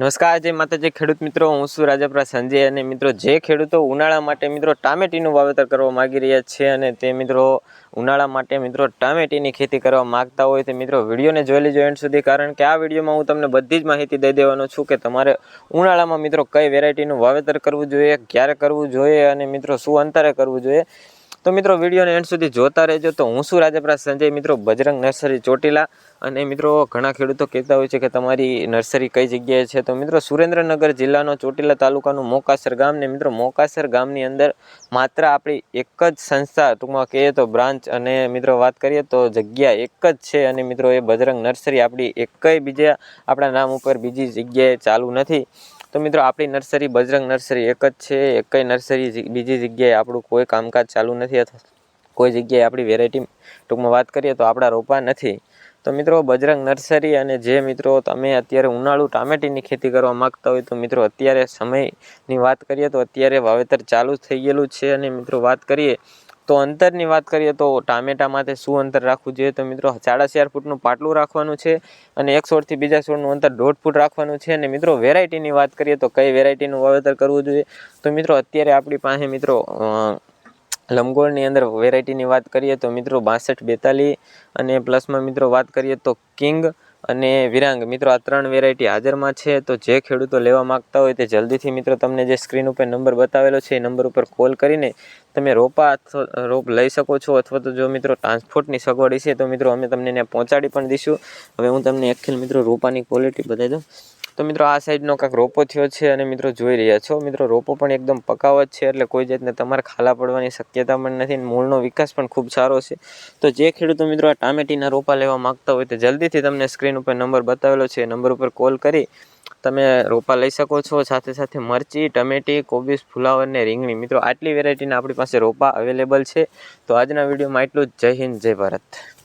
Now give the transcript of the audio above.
નમસ્કાર, જય માતાજી. ખેડૂત મિત્રો, હું છું રાજાપ્રા સંજય અને મિત્રો, જે ખેડૂતો ઉનાળા માટે મિત્રો ટામેટીનું વાવેતર કરવા માગી રહ્યા છે અને તે મિત્રો ઉનાળા માટે મિત્રો ટામેટીની ખેતી કરવા માગતા હોય તે મિત્રો વિડીયોને જોઈ લેજો એન્ડ સુધી, કારણ કે આ વિડીયોમાં હું તમને બધી જ માહિતી દઈ દેવાનો છું કે તમારે ઉનાળામાં મિત્રો કઈ વેરાયટીનું વાવેતર કરવું જોઈએ, ક્યારે કરવું જોઈએ અને મિત્રો શું અંતરે કરવું જોઈએ. તો મિત્રો વિડીયોને એન્ડ સુધી જોતા રહેજો. તો હું શું રાજપરા સંજય. મિત્રો, બજરંગ નર્સરી ચોટીલા અને મિત્રો ઘણા ખેડૂતો કહેતા હોય છે કે તમારી નર્સરી કઈ જગ્યાએ છે? તો મિત્રો, સુરેન્દ્રનગર જિલ્લાનો ચોટીલા તાલુકાનું મોકાસર ગામ ને મિત્રો, મોકાસર ગામની અંદર માત્ર આપણી એક જ સંસ્થા, ટૂંકમાં કહીએ તો બ્રાન્ચ અને મિત્રો વાત કરીએ તો જગ્યા એક જ છે અને મિત્રો એ બજરંગ નર્સરી આપણી એકય બીજા આપણા નામ ઉપર બીજી જગ્યાએ ચાલુ નથી. તો મિત્રો, આપણી નર્સરી બજરંગ નર્સરી એક જ છે. એકય નર્સરી બીજી જગ્યાએ આપણું કોઈ કામકાજ ચાલુ નથી અથવા કોઈ જગ્યાએ આપણી વેરાયટી ટૂંકમાં વાત કરીએ તો આપણા રોપા નથી. તો મિત્રો, બજરંગ નર્સરી અને જે મિત્રો તમે અત્યારે ઉનાળુ ટામેટીની ખેતી કરવા માગતા હોય તો મિત્રો, અત્યારે સમયની વાત કરીએ તો અત્યારે વાવેતર ચાલુ થઈ ગયેલું છે અને મિત્રો, વાત કરીએ તો અંતરની વાત કરીએ તો ટામેટા માટે શું અંતર રાખવું જોઈએ તો મિત્રો સાડા ચાર ફૂટનું પાટલું રાખવાનું છે અને એક છોડથી બીજા છોડનું અંતર દોઢ ફૂટ રાખવાનું છે. અને મિત્રો વેરાયટીની વાત કરીએ તો કઈ વેરાયટીનું વાવેતર કરવું જોઈએ? તો મિત્રો અત્યારે આપણી પાસે મિત્રો લંબગોળની અંદર વેરાયટીની વાત કરીએ તો મિત્રો બાસઠ બેતાલીસ અને પ્લસમાં મિત્રો વાત કરીએ તો કિંગ અને વિરાંગ, મિત્રો, આ ત્રણ વેરાયટી હાજરમાં છે. તો જે ખેડૂતો લેવા માંગતા હોય તે જલ્દીથી, મિત્રો, તમને જે સ્ક્રીન ઉપર નંબર બતાવેલો છે, એ નંબર ઉપર કોલ કરીને તમે રોપા રોપ લઈ શકો છો. અથવા તો જો, મિત્રો ટ્રાન્સપોર્ટની સગવડ છે તો, મિત્રો, અમે તમને ત્યાં પહોંચાડી પણ દઈશું. હવે હું તમને એકખેલ મિત્રો, રોપાની ક્વોલિટી બતાવી દઉં. તો મિત્રો આ સાઈડનો કાંક રોપો થયો છે અને મિત્રો જોઈ રહ્યા છો. મિત્રો રોપો પણ એકદમ પકાવત છે એટલે કોઈ જાતને તમારે ખાલા પડવાની શક્યતા પણ નથી મૂળનો વિકાસ પણ ખૂબ સારો છે. તો જે ખેડૂતો મિત્રો આ ટામેટીના રોપા લેવા માગતા હોય તો જલ્દીથી તમને સ્ક્રીન ઉપર નંબર બતાવેલો છે. નંબર ઉપર કોલ કરી તમે રોપા લઈ શકો છો. સાથે સાથે મરચી, ટમેટી કોબીસ ફુલાવર ને રીંગણી. મિત્રો આટલી વેરાયટીના આપણી પાસે રોપા અવેલેબલ છે. તો આજના વિડીયોમાં એટલું જ. જય હિન્દ, જય ભારત.